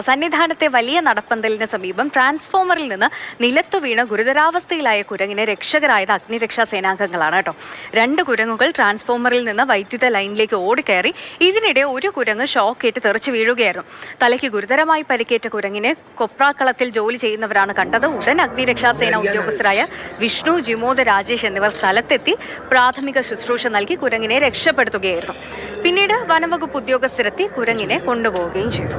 സന്നിധാനത്തെ വലിയ നടപ്പന്തലിന് സമീപം ട്രാൻസ്ഫോമറിൽ നിന്ന് നിലത്തു വീണ ഗുരുതരാവസ്ഥയിലായ കുരങ്ങിനെ രക്ഷകരായത് അഗ്നിരക്ഷാ സേനാംഗങ്ങളാണ് കേട്ടോ. രണ്ട് കുരങ്ങുകൾ ട്രാൻസ്ഫോമറിൽ നിന്ന് വൈദ്യുത ലൈനിലേക്ക് ഓടിക്കയറി ഇതിനിടെ ഒരു കുരങ്ങ് ഷോക്കേറ്റ് തെറിച്ചു വീഴുകയായിരുന്നു. തലയ്ക്ക് ഗുരുതരമായി പരിക്കേറ്റ കുരങ്ങിനെ കൊപ്രാക്കളത്തിൽ ജോലി ചെയ്യുന്നവരാണ് കണ്ടത്. ഉടൻ അഗ്നിരക്ഷാ സേന ഉദ്യോഗസ്ഥരായ വിഷ്ണു ജിമോദ് രാജേഷ് എന്നിവർ സ്ഥലത്തെത്തി പ്രാഥമിക ശുശ്രൂഷ നൽകി കുരങ്ങിനെ രക്ഷപ്പെടുത്തുകയായിരുന്നു. പിന്നീട് വനംവകുപ്പ് ഉദ്യോഗസ്ഥരെത്തി കുരങ്ങിനെ കൊണ്ടുപോവുകയും ചെയ്തു.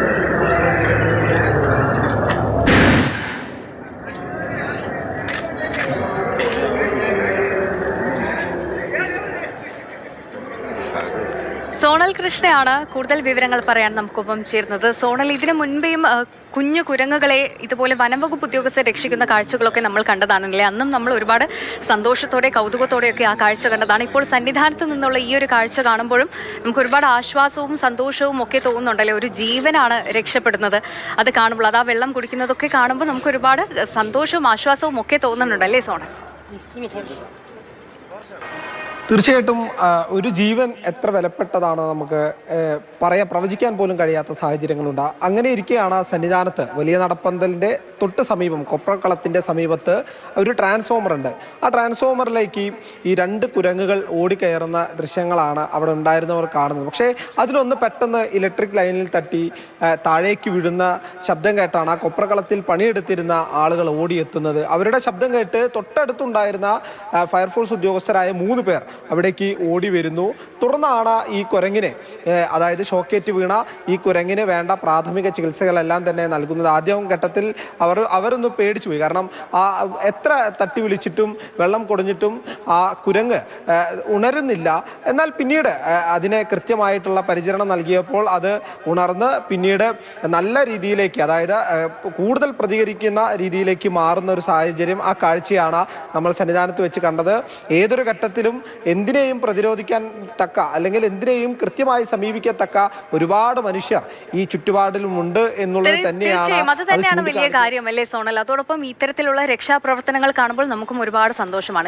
സോണൽ കൃഷ്ണയാണ് കൂടുതൽ വിവരങ്ങൾ പറയാൻ നമുക്കൊപ്പം ചേർന്നത് സോണൽ ഇതിനു മുൻപേയും കുഞ്ഞു കുരങ്ങുകളെ ഇതുപോലെ വനംവകുപ്പ് ഉദ്യോഗസ്ഥർ രക്ഷിക്കുന്ന കാഴ്ചകളൊക്കെ നമ്മൾ കണ്ടതാണല്ലേ? അന്നും നമ്മൾ ഒരുപാട് സന്തോഷത്തോടെ കൗതുകത്തോടെയൊക്കെ ആ കാഴ്ച കണ്ടതാണ്. ഇപ്പോൾ സന്നിധാനത്ത് നിന്നുള്ള ഈ ഒരു കാഴ്ച കാണുമ്പോഴും നമുക്ക് ഒരുപാട് ആശ്വാസവും സന്തോഷവും ഒക്കെ തോന്നുന്നുണ്ടല്ലേ? ഒരു ജീവനാണ് രക്ഷപ്പെടുന്നത്. അത് കാണുമ്പോൾ അത് ആ വെള്ളം കുടിക്കുന്നതൊക്കെ കാണുമ്പോൾ നമുക്ക് ഒരുപാട് സന്തോഷവും ആശ്വാസവും ഒക്കെ തോന്നുന്നുണ്ടല്ലേ സോണൽ? തീർച്ചയായിട്ടും ഒരു ജീവൻ എത്ര വിലപ്പെട്ടതാണ് നമുക്ക് പറയാൻ പ്രവചിക്കാൻ പോലും കഴിയാത്ത സാഹചര്യങ്ങളുണ്ട്. അങ്ങനെ ഇരിക്കെയാണ് സന്നിധാനത്ത്. വലിയ നടപ്പന്തലിന്റെ തൊട്ട് സമീപം കൊപ്രക്കളത്തിന്റെ സമീപത്ത് ഒരു ട്രാൻസ്ഫോമർ ഉണ്ട്. ആ ട്രാൻസ്ഫോമറിലേക്ക് ഈ രണ്ട് കുരങ്ങുകൾ ഓടിക്കയറുന്ന ദൃശ്യങ്ങളാണ് അവിടെ ഉണ്ടായിരുന്നവർ കാണുന്നത്. പക്ഷേ അതിനൊന്ന് പെട്ടെന്ന് ഇലക്ട്രിക് ലൈനിൽ തട്ടി താഴേക്ക് വീഴുന്ന ശബ്ദം കേട്ടാണ് ആ കൊപ്രക്കളത്തിൽ പണിയെടുത്തിരുന്ന ആളുകൾ ഓടിയെത്തുന്നത്. അവരുടെ ശബ്ദം കേട്ട് തൊട്ടടുത്തുണ്ടായിരുന്ന ഫയർഫോഴ്സ് ഉദ്യോഗസ്ഥരായ മൂന്ന് പേർ അവിടേക്ക് ഓടി വരുന്നു. തുടർന്നാണ് ഈ കുരങ്ങിനെ അതായത് ഷോക്കേറ്റ് വീണ ഈ കുരങ്ങിന് വേണ്ട പ്രാഥമിക ചികിത്സകളെല്ലാം തന്നെ നൽകുന്നത്. ആദ്യം ഘട്ടത്തിൽ അവർ അവരൊന്ന് പേടിച്ചു പോയി. കാരണം ആ എത്ര തട്ടി വിളിച്ചിട്ടും വെള്ളം കുടഞ്ഞിട്ടും ആ കുരങ്ങ് ഉണരുന്നില്ല. എന്നാൽ പിന്നീട് അതിനെ കൃത്യമായിട്ടുള്ള പരിചരണം നൽകിയപ്പോൾ അത് ഉണർന്ന് പിന്നീട് നല്ല രീതിയിലേക്ക് അതായത് കൂടുതൽ പ്രതികരിക്കുന്ന രീതിയിലേക്ക് മാറുന്ന ഒരു സാഹചര്യം ആ കാഴ്ചയാണ് നമ്മൾ സന്നിധാനത്ത് വെച്ച് കണ്ടത്. ഏതൊരു ഘട്ടത്തിലും എന്തിനേയും പ്രതിരോധിക്കാൻ തക്ക അല്ലെങ്കിൽ എന്തിനേയും കൃത്യമായി സമീപിക്കത്തക്ക ഒരുപാട് മനുഷ്യർ ഈ ചുറ്റുപാടിലുമുണ്ട് എന്നുള്ളത് തന്നെയാണ് അത് തന്നെയാണ് വലിയ. കാര്യം അല്ലേ സോണൽ? അതോടൊപ്പം ഇത്തരത്തിലുള്ള രക്ഷാപ്രവർത്തനങ്ങൾ കാണുമ്പോൾ നമുക്കും ഒരുപാട് സന്തോഷമാണ്.